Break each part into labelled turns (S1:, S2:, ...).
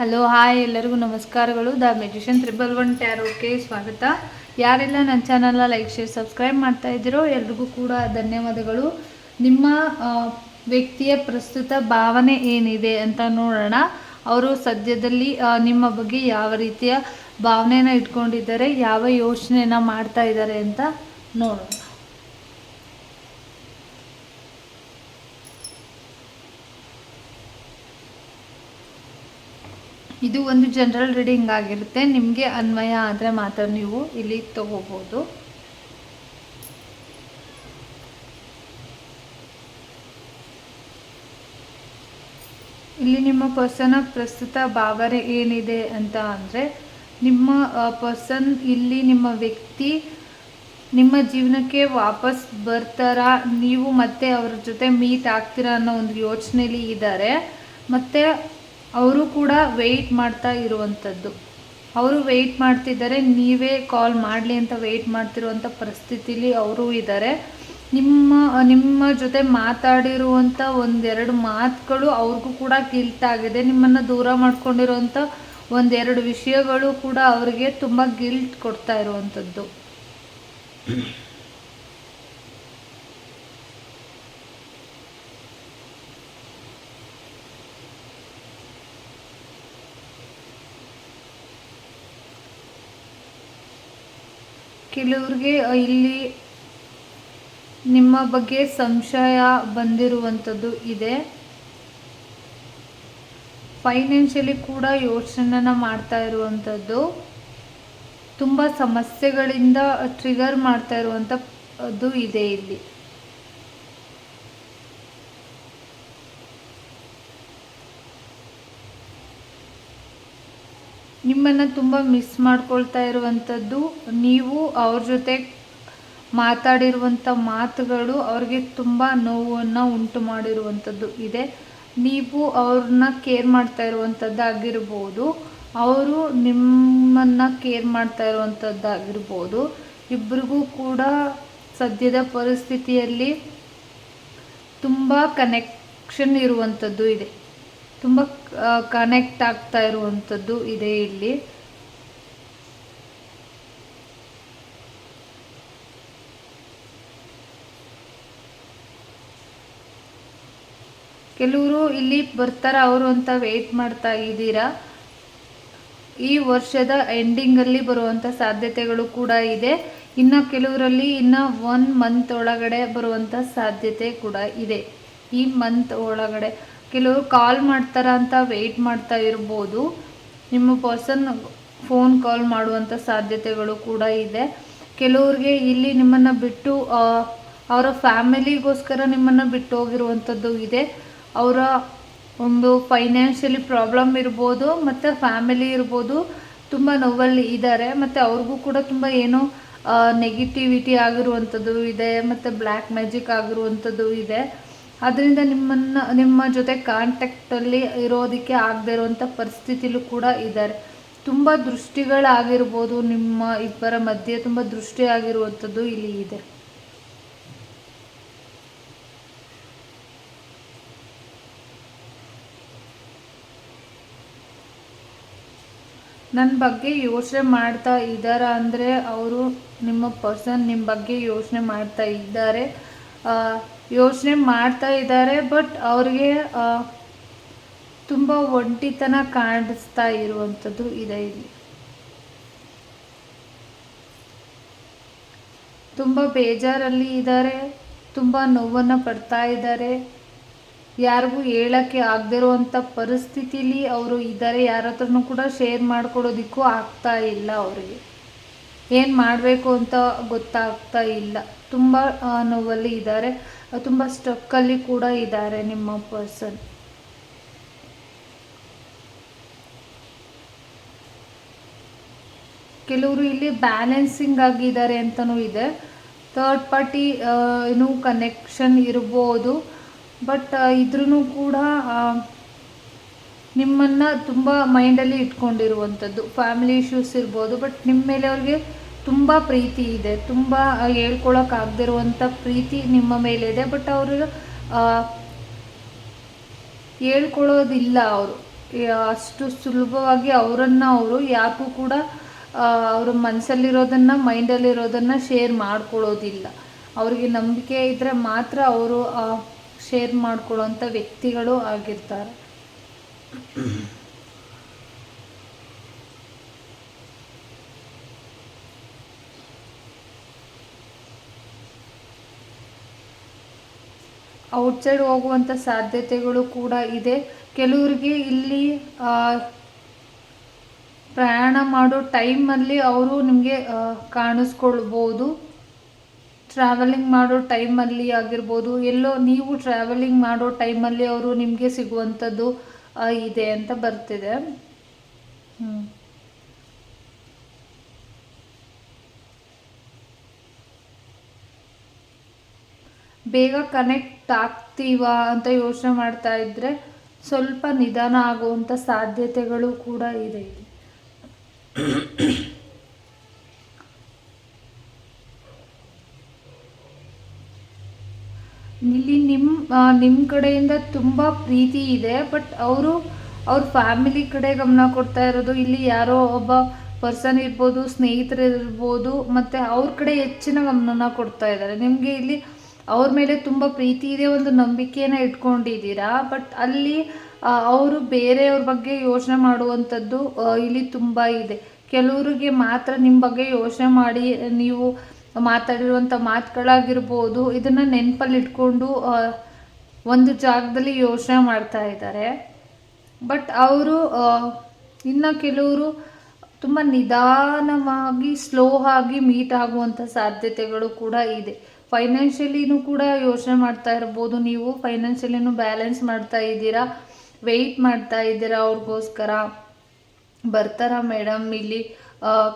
S1: Hello, hi, ಎಲ್ಲರಿಗೂ ನಮಸ್ಕಾರಗಳು. The magician triple one ಟ್ಯಾರೋಕ್ಕೆ ಸ್ವಾಗತ. ಯಾರೆಲ್ಲ ನನ್ನ ಚಾನಲ್ನ ಲೈಕ್, ಶೇರ್, ಸಬ್ಸ್ಕ್ರೈಬ್ ಮಾಡ್ತಾ ಇದ್ದೀರೋ, ಎಲ್ರಿಗೂ ಕೂಡ ಧನ್ಯವಾದಗಳು. ನಿಮ್ಮ ವ್ಯಕ್ತಿಯ ಪ್ರಸ್ತುತ ಭಾವನೆ ಏನಿದೆ ಅಂತ ನೋಡೋಣ. ಅವರು ಸದ್ಯದಲ್ಲಿ ನಿಮ್ಮ ಬಗ್ಗೆ ಯಾವ ರೀತಿಯ ಭಾವನೆಯನ್ನು ಇಟ್ಕೊಂಡಿದ್ದಾರೆ, ಯಾವ ಯೋಚನೆನ ಮಾಡ್ತಾ ಇದ್ದಾರೆ ಅಂತ ನೋಡೋಣ. ಇದು ಒಂದು ಜನರಲ್ ರೀಡಿಂಗ್ ಆಗಿರುತ್ತೆ. ನಿಮಗೆ ಅನ್ವಯ ಆದರೆ ಮಾತ್ರ ನೀವು ಇಲ್ಲಿ ತಗೋಬೋದು. ಇಲ್ಲಿ ನಿಮ್ಮ ಪರ್ಸನ್ನ ಪ್ರಸ್ತುತ ಭಾವನೆ ಏನಿದೆ ಅಂತ ಅಂದರೆ, ನಿಮ್ಮ ಪರ್ಸನ್ ಇಲ್ಲಿ ನಿಮ್ಮ ವ್ಯಕ್ತಿ ನಿಮ್ಮ ಜೀವನಕ್ಕೆ ವಾಪಸ್ ಬರ್ತಾರಾ, ನೀವು ಮತ್ತೆ ಅವ್ರ ಜೊತೆ ಮೀಟ್ ಆಗ್ತೀರಾ ಅನ್ನೋ ಒಂದು ಯೋಚನೆಯಲ್ಲಿ ಇದ್ದಾರೆ. ಮತ್ತು ಅವರು ಕೂಡ ವೆಯ್ಟ್ ಮಾಡ್ತಾ ಇರುವಂಥದ್ದು. ಅವರು ವೆಯ್ಟ್ ಮಾಡ್ತಿದ್ದಾರೆ, ನೀವೇ ಕಾಲ್ ಮಾಡಲಿ ಅಂತ ವೆಯ್ಟ್ ಮಾಡ್ತಿರುವಂಥ ಪರಿಸ್ಥಿತಿಲಿ ಅವರು ಇದ್ದಾರೆ. ನಿಮ್ಮ ನಿಮ್ಮ ಜೊತೆ ಮಾತಾಡಿರುವಂಥ ಒಂದೆರಡು ಮಾತುಗಳು ಅವ್ರಿಗೂ ಕೂಡ ಗಿಲ್ಟ್ ಆಗಿದೆ. ನಿಮ್ಮನ್ನು ದೂರ ಮಾಡ್ಕೊಂಡಿರುವಂಥ ಒಂದೆರಡು ವಿಷಯಗಳು ಕೂಡ ಅವರಿಗೆ ತುಂಬ ಗಿಲ್ಟ್ ಕೊಡ್ತಾ ಇರುವಂಥದ್ದು. ಕೆಲವ್ರಿಗೆ ಇಲ್ಲಿ ನಿಮ್ಮ ಬಗ್ಗೆ ಸಂಶಯ ಬಂದಿರುವಂಥದ್ದು ಇದೆ. ಫೈನಾನ್ಷಿಯಲಿ ಕೂಡ ಯೋಚನೆನ ಮಾಡ್ತಾ ಇರುವಂಥದ್ದು. ತುಂಬ ಸಮಸ್ಯೆಗಳಿಂದ ಟ್ರಿಗರ್ ಮಾಡ್ತಾ ಇರುವಂಥದ್ದು ಇದೆ ಇಲ್ಲಿ. ನಿಮ್ಮನ್ನು ತುಂಬ ಮಿಸ್ ಮಾಡ್ಕೊಳ್ತಾ ಇರುವಂಥದ್ದು ನೀವು ಅವ್ರ ಜೊತೆ ಮಾತಾಡಿರುವಂಥ ಮಾತುಗಳು ಅವ್ರಿಗೆ ತುಂಬ ನೋವನ್ನು ಉಂಟು ಮಾಡಿರುವಂಥದ್ದು ಇದೆ. ನೀವು ಅವ್ರನ್ನ ಕೇರ್ ಮಾಡ್ತಾ ಇರುವಂಥದ್ದಾಗಿರ್ಬೋದು ಅವರು ನಿಮ್ಮನ್ನು ಕೇರ್ ಮಾಡ್ತಾ ಇರುವಂಥದ್ದಾಗಿರ್ಬೋದು ಇಬ್ಬರಿಗೂ ಕೂಡ ಸದ್ಯದ ಪರಿಸ್ಥಿತಿಯಲ್ಲಿ ತುಂಬ ಕನೆಕ್ಷನ್ ಇರುವಂಥದ್ದು ಇದೆ. ತುಂಬ ಕನೆಕ್ಟ್ ಆಗ್ತಾ ಇರುವಂಥದ್ದು ಇದೆ ಇಲ್ಲಿ. ಕೆಲವರು ಇಲ್ಲಿ ಬರ್ತಾರ, ಅವರು ಅಂತ ವೆಯ್ಟ್ ಮಾಡ್ತಾ ಇದ್ದೀರಾ? ಈ ವರ್ಷದ ಎಂಡಿಂಗಲ್ಲಿ ಬರುವಂಥ ಸಾಧ್ಯತೆಗಳು ಕೂಡ ಇದೆ. ಇನ್ನು ಕೆಲವರಲ್ಲಿ ಇನ್ನು ಒನ್ ಮಂತ್ ಒಳಗಡೆ ಬರುವಂಥ ಸಾಧ್ಯತೆ ಕೂಡ ಇದೆ. ಈ ಮಂತ್ ಒಳಗಡೆ ಕೆಲವರು ಕಾಲ್ ಮಾಡ್ತಾರ ಅಂತ ವೆಯ್ಟ್ ಮಾಡ್ತಾ ಇರ್ಬೋದು. ನಿಮ್ಮ ಪರ್ಸನ್ ಫೋನ್ ಕಾಲ್ ಮಾಡುವಂಥ ಸಾಧ್ಯತೆಗಳು ಕೂಡ ಇದೆ. ಕೆಲವ್ರಿಗೆ ಇಲ್ಲಿ ನಿಮ್ಮನ್ನು ಬಿಟ್ಟು ಅವರ ಫ್ಯಾಮಿಲಿಗೋಸ್ಕರ ನಿಮ್ಮನ್ನು ಬಿಟ್ಟು ಹೋಗಿರುವಂಥದ್ದು ಇದೆ. ಅವರ ಒಂದು ಫೈನಾನ್ಷಿಯಲಿ ಪ್ರಾಬ್ಲಮ್ ಇರ್ಬೋದು, ಮತ್ತು ಫ್ಯಾಮಿಲಿ ಇರ್ಬೋದು, ತುಂಬ ನೋವಲ್ಲಿ ಇದ್ದಾರೆ ಮತ್ತು ಅವ್ರಿಗೂ ಕೂಡ ತುಂಬ ಏನೋ ನೆಗೆಟಿವಿಟಿ ಆಗಿರುವಂಥದ್ದು ಇದೆ, ಮತ್ತು ಬ್ಲ್ಯಾಕ್ ಮ್ಯಾಜಿಕ್ ಆಗಿರುವಂಥದ್ದು ಇದೆ. ಅದರಿಂದ ನಿಮ್ಮನ್ನ, ನಿಮ್ಮ ಜೊತೆ ಕಾಂಟ್ಯಾಕ್ಟಲ್ಲಿ ಇರೋದಕ್ಕೆ ಆಗದೆ ಇರುವಂತ ಪರಿಸ್ಥಿತಿಲೂ ಕೂಡ ಇದ್ದಾರೆ. ತುಂಬ ದೃಷ್ಟಿಗಳಾಗಿರ್ಬೋದು ನಿಮ್ಮ ಇಬ್ಬರ ಮಧ್ಯೆ, ತುಂಬ ದೃಷ್ಟಿ ಆಗಿರುವಂಥದ್ದು ಇಲ್ಲಿ ಇದೆ. ನನ್ನ ಬಗ್ಗೆ ಯೋಚನೆ ಮಾಡ್ತಾ ಇದ್ದಾರಾ ಅಂದರೆ, ಅವರು ನಿಮ್ಮ ಪರ್ಸನ್ ನಿಮ್ಮ ಬಗ್ಗೆ ಯೋಚನೆ ಮಾಡ್ತಾ ಇದ್ದಾರೆ. ಯೋಚನೆ ಮಾಡ್ತಾ ಇದ್ದಾರೆ ಬಟ್ ಅವ್ರಿಗೆ ತುಂಬ ಒಂಟಿತನ ಕಾಣಿಸ್ತಾ ಇರುವಂಥದ್ದು ಇದೆ ಇಲ್ಲಿ. ತುಂಬ ಬೇಜಾರಲ್ಲಿ ಇದ್ದಾರೆ, ತುಂಬ ನೋವನ್ನು ಪಡ್ತಾ ಇದ್ದಾರೆ. ಯಾರಿಗೂ ಹೇಳೋಕ್ಕೆ ಆಗದಿರುವಂಥ ಪರಿಸ್ಥಿತಿಲಿ ಅವರು ಇದ್ದಾರೆ ಯಾರ ಹತ್ರನೂ ಕೂಡ ಶೇರ್ ಮಾಡ್ಕೊಡೋದಕ್ಕೂ ಆಗ್ತಾ ಇಲ್ಲ ಅವರಿಗೆ. ಏನು ಮಾಡಬೇಕು ಅಂತ ಗೊತ್ತಾಗ್ತಾ ಇಲ್ಲ. ತುಂಬ ನೋವಲ್ಲಿ ಇದ್ದಾರೆ. ತುಂಬ ಸ್ಟಕ್ಕಲ್ಲಿ ಕೂಡ ಇದ್ದಾರೆ ನಿಮ್ಮ ಪರ್ಸನ್ ಕೆಲವರು ಇಲ್ಲಿ ಬ್ಯಾಲೆನ್ಸಿಂಗ್ ಆಗಿದ್ದಾರೆ ಅಂತಲೂ ಇದೆ. ಥರ್ಡ್ ಪಾರ್ಟಿ ಏನು ಕನೆಕ್ಷನ್ ಇರ್ಬೋದು. ಬಟ್ ಇದ್ರೂ ಕೂಡ ನಿಮ್ಮನ್ನು ತುಂಬ ಮೈಂಡಲ್ಲಿ ಇಟ್ಕೊಂಡಿರುವಂಥದ್ದು ಫ್ಯಾಮಿಲಿ ಇಶ್ಯೂಸ್ ಇರ್ಬೋದು ಬಟ್ ನಿಮ್ಮ ಮೇಲೆ ಅವ್ರಿಗೆ ತುಂಬ ಪ್ರೀತಿ ಇದೆ. ತುಂಬ ಹೇಳ್ಕೊಳಕ್ಕಾಗದಿರುವಂಥ ಪ್ರೀತಿ ನಿಮ್ಮ ಮೇಲೆ ಇದೆ ಬಟ್ ಅವರು ಹೇಳ್ಕೊಳ್ಳೋದಿಲ್ಲ ಅವರು. ಅಷ್ಟು ಸುಲಭವಾಗಿ ಅವರನ್ನು ಅವರು ಯಾಕೂ ಕೂಡ ಅವ್ರ ಮನಸ್ಸಲ್ಲಿರೋದನ್ನು ಮೈಂಡಲ್ಲಿರೋದನ್ನು ಶೇರ್ ಮಾಡ್ಕೊಳ್ಳೋದಿಲ್ಲ ಅವರಿಗೆ ನಂಬಿಕೆ ಇದ್ದರೆ ಮಾತ್ರ ಅವರು ಶೇರ್ ಮಾಡ್ಕೊಳ್ಳೋಂಥ ವ್ಯಕ್ತಿಗಳು ಆಗಿರ್ತಾರೆ. ಔಟ್ಸೈಡ್ ಹೋಗುವಂಥ ಸಾಧ್ಯತೆಗಳು ಕೂಡ ಇದೆ. ಕೆಲವರಿಗೆ ಇಲ್ಲಿ ಪ್ರಯಾಣ ಮಾಡೋ ಟೈಮಲ್ಲಿ ಅವರು ನಿಮಗೆ ಕಾಣಿಸ್ಕೊಳ್ಬೋದು. ಟ್ರಾವೆಲಿಂಗ್ ಮಾಡೋ ಟೈಮಲ್ಲಿ ಆಗಿರ್ಬೋದು. ಎಲ್ಲೋ ನೀವು ಟ್ರಾವೆಲಿಂಗ್ ಮಾಡೋ ಟೈಮಲ್ಲಿ ಅವರು ನಿಮಗೆ ಸಿಗುವಂಥದ್ದು ಇದೆ ಅಂತ ಬರ್ತಿದೆ. ಹ್ಞೂ ಬೇಗ ಕನೆಕ್ಟ್ ಆಗ್ತೀವಾ ಅಂತ ಯೋಚನೆ ಮಾಡ್ತಾ ಇದ್ರೆ ಸ್ವಲ್ಪ ನಿಧಾನ ಆಗುವಂಥ ಸಾಧ್ಯತೆಗಳು ಕೂಡ ಇದೆ. ಇಲ್ಲಿ ನಿಮ್ಮ ನಿಮ್ಮ ಕಡೆಯಿಂದ ತುಂಬ ಪ್ರೀತಿ ಇದೆ ಬಟ್ ಅವರು, ಅವ್ರ ಫ್ಯಾಮಿಲಿ ಕಡೆ ಗಮನ ಕೊಡ್ತಾ ಇರೋದು ಇಲ್ಲಿ ಯಾರೋ ಒಬ್ಬ ಪರ್ಸನ್ ಇರ್ಬೋದು ಸ್ನೇಹಿತರಿರ್ಬೋದು ಮತ್ತು ಅವ್ರ ಕಡೆ ಹೆಚ್ಚಿನ ಗಮನನ ಕೊಡ್ತಾ ಇದ್ದಾರೆ. ನಿಮಗೆ ಇಲ್ಲಿ ಅವ್ರ ಮೇಲೆ ತುಂಬ ಪ್ರೀತಿ ಇದೆ, ಒಂದು ನಂಬಿಕೆನ ಇಟ್ಕೊಂಡಿದ್ದೀರಾ? ಬಟ್ ಅಲ್ಲಿ ಅವರು ಬೇರೆಯವ್ರ ಬಗ್ಗೆ ಯೋಚನೆ ಮಾಡುವಂಥದ್ದು ಇಲ್ಲಿ ತುಂಬ ಇದೆ. ಕೆಲವರಿಗೆ ಮಾತ್ರ ನಿಮ್ಮ ಬಗ್ಗೆ ಯೋಚನೆ ಮಾಡಿ, ನೀವು ಮಾತಾಡಿರುವಂಥ ಮಾತುಗಳಾಗಿರ್ಬೋದು, ಇದನ್ನು ನೆನಪಲ್ಲಿ ಇಟ್ಕೊಂಡು ಒಂದು ಜಾಗದಲ್ಲಿ ಯೋಚನೆ ಮಾಡ್ತಾ ಇದ್ದಾರೆ. ಬಟ್ ಅವರು ಇನ್ನು ಕೆಲವರು ತುಂಬ ನಿಧಾನವಾಗಿ ಸ್ಲೋ ಆಗಿ ಮೀಟ್ ಆಗುವಂಥ ಸಾಧ್ಯತೆಗಳು ಕೂಡ ಇದೆ. ಫೈನಾನ್ಷಿಯಲಿನೂ ಕೂಡ ಯೋಚನೆ ಮಾಡ್ತಾ ಇರ್ಬೋದು ನೀವು. ಫೈನಾನ್ಷಿಯಲಿನೂ ಬ್ಯಾಲೆನ್ಸ್ ಮಾಡ್ತಾ ಇದ್ದೀರಾ? ವೆಯ್ಟ್ ಮಾಡ್ತಾ ಇದ್ದೀರಾ ಅವ್ರಿಗೋಸ್ಕರ? ಬರ್ತಾರಾ ಮೇಡಮ್ ಇಲ್ಲಿ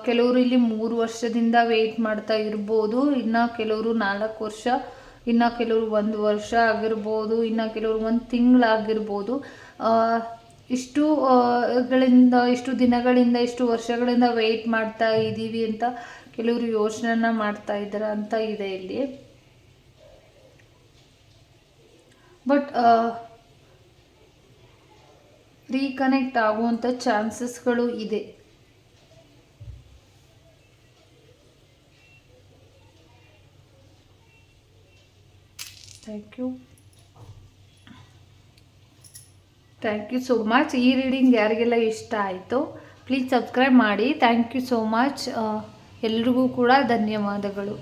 S1: ಕೆಲವರು ಇಲ್ಲಿ ಮೂರು ವರ್ಷದಿಂದ ವೆಯ್ಟ್ ಮಾಡ್ತಾ ಇರ್ಬೋದು. ಇನ್ನು ಕೆಲವರು ನಾಲ್ಕು ವರ್ಷ, ಇನ್ನು ಕೆಲವರು ಒಂದು ವರ್ಷ ಆಗಿರ್ಬೋದು, ಇನ್ನು ಕೆಲವರು ಒಂದು ತಿಂಗಳಾಗಿರ್ಬೋದು ಇಷ್ಟು ಗಳಿಂದ, ಇಷ್ಟು ದಿನಗಳಿಂದ, ಇಷ್ಟು ವರ್ಷಗಳಿಂದ ವೆಯ್ಟ್ ಮಾಡ್ತಾ ಇದ್ದೀವಿ ಅಂತ ಕೆಲವರು ಯೋಚನೆನ ಮಾಡ್ತಾ ಇದ್ದಾರೆ ಅಂತ ಇದೆ ಇಲ್ಲಿ. ಬಟ್ ರೀಕನೆಕ್ಟ್ ಆಗುವಂಥ ಚಾನ್ಸಸ್ಗಳು ಇದೆ. Thank you thank you so much ಈ ರೀಡಿಂಗ್ ಯಾರಿಗೆಲ್ಲ ಇಷ್ಟ ಆಯಿತು ಪ್ಲೀಸ್ ಸಬ್ಸ್ಕ್ರೈಬ್ ಮಾಡಿ. ಥ್ಯಾಂಕ್ ಯು ಸೋ ಮಚ್ ಎಲ್ರಿಗೂ ಕೂಡ ಧನ್ಯವಾದಗಳು.